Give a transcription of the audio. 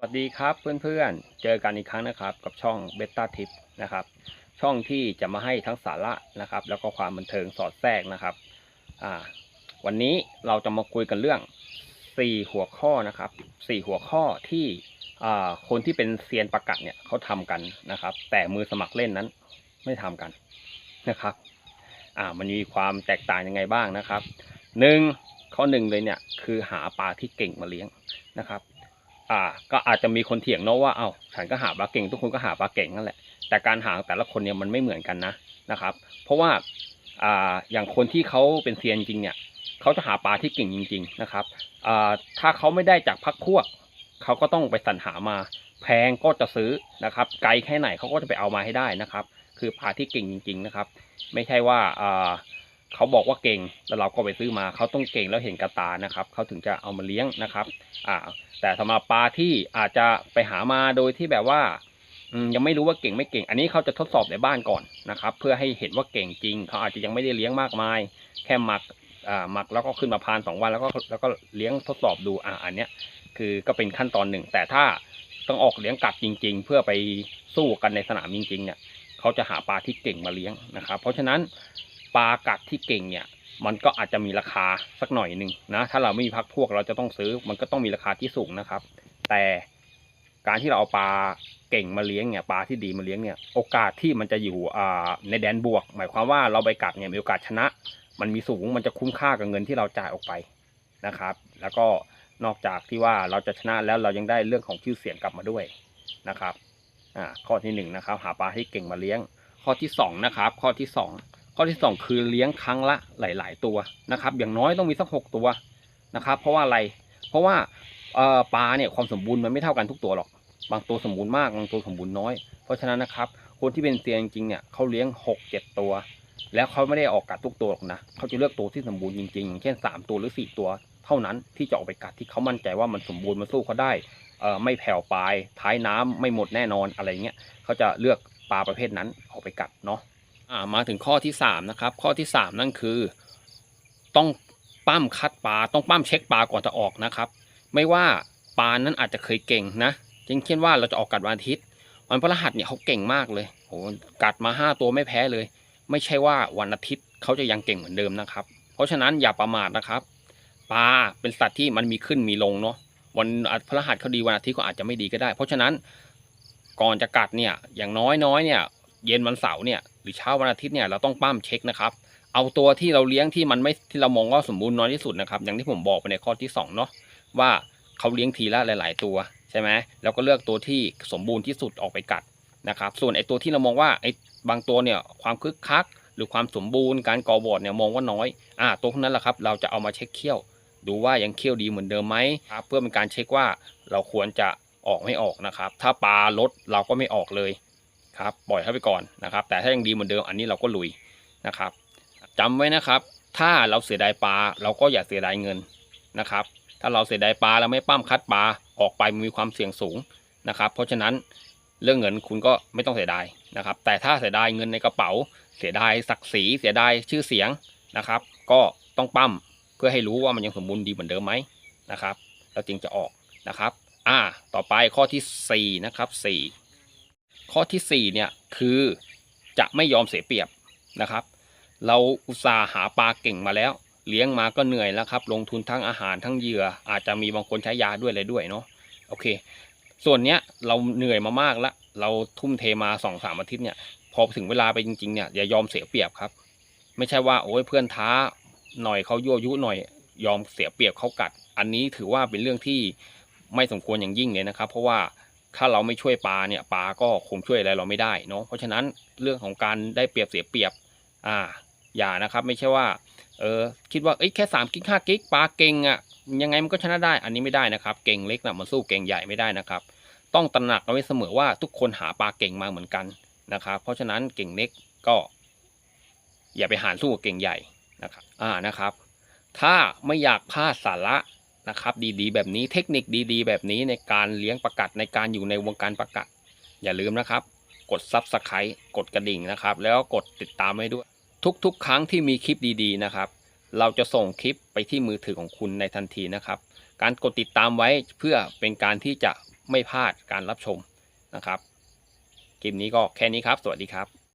สวัสดีครับเพื่อนๆ เจอกันอีกครั้งนะครับ กับช่องเบต้าทิปนะครับ ช่องที่จะมาให้ทั้งสาระนะครับ แล้วก็ความบันเทิงสอดแทรกนะครับอ่าวันนี้เราจะมาคุยกันเรื่อง 4 หัวข้อนะครับ 4 หัวข้อที่อ่าคนที่เป็นเซียนประกัดเนี่ยเขาทำกันนะครับ แต่มือสมัครเล่นนั้นไม่ทำกันนะครับอ่ามันมีความแตกต่างยังไงบ้างนะครับหนึ่งข้อหนึ่งเลยเนี่ยคือหาปลาที่เก่งมาเลี้ยงนะครับ อ่า ก็อาจจะมีคนเถียงเนาะว่าเอ้าฉันก็หาปลาเก่ง ทุกคนก็หาปลาเก่งนั่นแหละแต่การหาแต่ละคนเนี่ยมันไม่เหมือนกันนะนะครับ เพราะว่าอ่าอย่างคนที่เขาเป็นเซียนจริงเนี่ยเขาจะหาปลาที่เก่งจริง ๆนะครับอ่าถ้าเขาไม่ได้จากพักพวกเขาก็ต้องไปสรรหามา แพงก็จะซื้อนะครับ ไกลแค่ไหนเขาก็จะไปเอามาให้ได้นะครับ คือปลาที่เก่งจริง ๆ นะครับ ไม่ใช่ว่าอ่า เขาบอกว่าเก่งแล้วเราก็ไปซื้อมาเขาต้องเก่งแล้วเห็นกระตานะครับเขาถึงจะเอามาเลี้ยงนะครับอ่าแต่สำหรับปลาที่อาจจะไปหามาโดยที่แบบว่ายังไม่รู้ว่าเก่งไม่เก่ง อันนี้เขาจะทดสอบในบ้านก่อนนะครับ เพื่อให้เห็นว่าเก่งจริง เขาอาจจะยังไม่ได้เลี้ยงมากมาย แค่หมักอ่าหมักแล้วก็ขึ้นมาพานสองวันแล้วก็แล้วก็เลี้ยงทดสอบดูอ่าอันเนี้ยคือก็เป็นขั้นตอนหนึ่ง แต่ถ้าต้องออกเลี้ยงกัดจริง ๆ เพื่อไปสู้กันในสนามจริงๆเนี่ยเขาจะหาปลาที่เก่งมาเลี้ยงนะครับ เพราะฉะนั้น ปลากัดที่เก่งเนี่ย มันก็อาจจะมีราคาสักหน่อยหนึ่งนะ ถ้าเราไม่มีพักพวกเราจะต้องซื้อ มันก็ต้องมีราคาที่สูงนะครับ แต่การที่เราเอาปลาเก่งมาเลี้ยงเนี่ยปลาที่ดีมาเลี้ยงเนี่ย โอกาสที่มันจะอยู่ในแดนบวก หมายความว่าเราไปกัดเนี่ยมีโอกาสชนะ มันมีสูงมันจะคุ้มค่ากับเงินที่เราจ่ายออกไปนะครับ แล้วก็นอกจากที่ว่าเราจะชนะแล้วเรายังได้เรื่องของชื่อเสียงกลับมาด้วยนะครับอ่าข้อที่หนึ่งนะครับหาปลาให้เก่งมาเลี้ยง ข้อที่สองนะครับข้อที่สอง ข้อที่สองคือเลี้ยงครั้งละหลาย ๆ ตัวนะครับ อย่างน้อยต้องมีสักหกตัวนะครับ เพราะว่าอะไร เพราะว่าปลาเนี่ยความสมบูรณ์มันไม่เท่ากันทุกตัวหรอก บางตัวสมบูรณ์มาก บางตัวสมบูรณ์น้อย เพราะฉะนั้นนะครับ คนที่เป็นเซียนจริงเนี่ยเขาเลี้ยงหกเจ็ดตัว แล้วเขาไม่ได้ออกกัดทุกตัวหรอกนะ เขาจะเลือกตัวที่สมบูรณ์จริงๆอย่างเช่นสามตัวหรือสี่ตัวเท่านั้นที่จะออกไปกัดที่เขามั่นใจว่ามันสมบูรณ์มันสู้เขาได้ไม่แผ่วปลายท้ายน้ำไม่หมดแน่นอนอะไรเงี้ยเขาจะเลือกปลาประเภทนั้นออกไปกัดเนาะ อ่ามาถึงข้อที่สามนะครับ ข้อที่สามนั่นคือ ต้องปั้มคัดปลาต้องปั้มเช็คปลาก่อนจะออกนะครับ ไม่ว่าปลานั้นอาจจะเคยเก่งนะเช่นเช่นว่าเราจะออกกัดวันอาทิตย์วันพฤหัสเนี่ยเขาเก่งมากเลยโหกัดมาห้าตัวไม่แพ้เลย ไม่ใช่ว่าวันอาทิตย์เขาจะยังเก่งเหมือนเดิมนะครับ เพราะฉะนั้นอย่าประมาทนะครับ ปลาเป็นสัตว์ที่มันมีขึ้นมีลงเนาะวันพฤหัสเขาดีวันอาทิตย์ก็อาจจะไม่ดีก็ได้ เพราะฉะนั้นก่อนจะกัดเนี่ยอย่างน้อยน้อยๆเนี่ย เย็นวันเสาร์เนี่ยหรือเช้าวันอาทิตย์เนี่ยเราต้องปั้มเช็คนะครับ เอาตัวที่เราเลี้ยงที่มันไม่ที่เรามองว่าสมบูรณ์น้อยที่สุดนะครับ อย่างที่ผมบอกไปในข้อที่สองเนาะว่าเขาเลี้ยงทีละหลาย ๆ ตัวใช่ไหมแล้วก็เลือกตัวที่สมบูรณ์ที่สุดออกไปกัดนะครับ ส่วนไอ้ตัวที่เรามองว่าไอ้บางตัวเนี่ยความคึกคัก หรือความสมบูรณ์การก่อบอดเนี่ยมองว่าน้อยอ่าตัวพวกนั้นแหละครับ เราจะเอามาเช็คเขี้ยว ดูว่ายังเขี้ยวดีเหมือนเดิมไหมครับเพื่อเป็นการเช็คว่าเราควรจะออกไม่ออกนะครับ ถ้าปลาลดเราก็ไม่ออกเลย ครับปล่อยเขาไปก่อนนะครับ แต่ถ้ายังดีเหมือนเดิมอันนี้เราก็ลุยนะครับจำไว้นะครับ ถ้าเราเสียดายปลาเราก็อย่าเสียดายเงินนะครับ ถ้าเราเสียดายปลาแล้วไม่ปั้มคัดปลาออกไปมันมีความเสี่ยงสูงนะครับ เพราะฉะนั้นเรื่องเงินคุณก็ไม่ต้องเสียดายนะครับ แต่ถ้าเสียดายเงินในกระเป๋า เสียดายศักดิ์ศรีเสียดายชื่อเสียงนะครับ ก็ต้องปั้มเพื่อให้รู้ว่ามันยังสมบูรณ์ดีเหมือนเดิมไหมนะครับแล้วจึงจะออกนะครับ อ่า ต่อไปข้อที่สี่นะครับสี่ ข้อที่ 4 เนี่ยคือจะไม่ยอมเสียเปรียบนะครับ เราอุตส่าห์หาปลาเก่งมาแล้ว เลี้ยงมาก็เหนื่อยแล้วครับ ลงทุนทั้งอาหารทั้งเหยื่อ อาจจะมีบางคนใช้ยาด้วยอะไรด้วยเนาะโอเค ส่วนเนี้ยเราเหนื่อยมามากแล้ว เราทุ่มเทมาสองสามอาทิตย์เนี่ยพอถึงเวลาไปจริงๆเนี่ยอย่ายอมเสียเปรียบครับ ไม่ใช่ว่าโอ้ยเพื่อนท้าหน่อยเขายั่วยุหน่อย ยอมเสียเปรียบเขากัด อันนี้ถือว่าเป็นเรื่องที่ไม่สมควรอย่างยิ่งเลยนะครับ เพราะว่า ถ้าเราไม่ช่วยปลาเนี่ยปลาก็คงช่วยอะไรเราไม่ได้เนาะเพราะฉะนั้นเรื่องของการได้เปรียบเสียเปรียบอ่าอย่านะครับ ไม่ใช่ว่าเออคิดว่าเอ้ยแค่สามกิกห้ากิกปลาเก่งอะ่ะยังไงมันก็ชนะได้ อันนี้ไม่ได้นะครับ เก่งเล็กนะมันสู้เก่งใหญ่ไม่ได้นะครับ ต้องตระหนักเอาไว้เสมอว่าทุกคนหาปลาเก่งมาเหมือนกันนะครับเพราะฉะนั้นเก่งเล็กก็ อย่าไปหารสู้กับเก่งใหญ่นะครับอ่านะครับ ถ้าไม่อยากพลาดสาระ นะครับ ดีๆ แบบนี้เทคนิคดีๆ แบบนี้ในการเลี้ยงประกัดในการอยู่ในวงการประกัด อย่าลืมนะครับ กด Subscribe กดกระดิ่งนะครับ แล้วก็กดติดตามไว้ด้วย ทุกๆ ครั้งที่มีคลิปดีๆนะครับ เราจะส่งคลิปไปที่มือถือของคุณในทันทีนะครับ การกดติดตามไว้เพื่อเป็นการที่จะไม่พลาดการรับชมนะครับคลิปนี้ก็แค่นี้ครับ สวัสดีครับ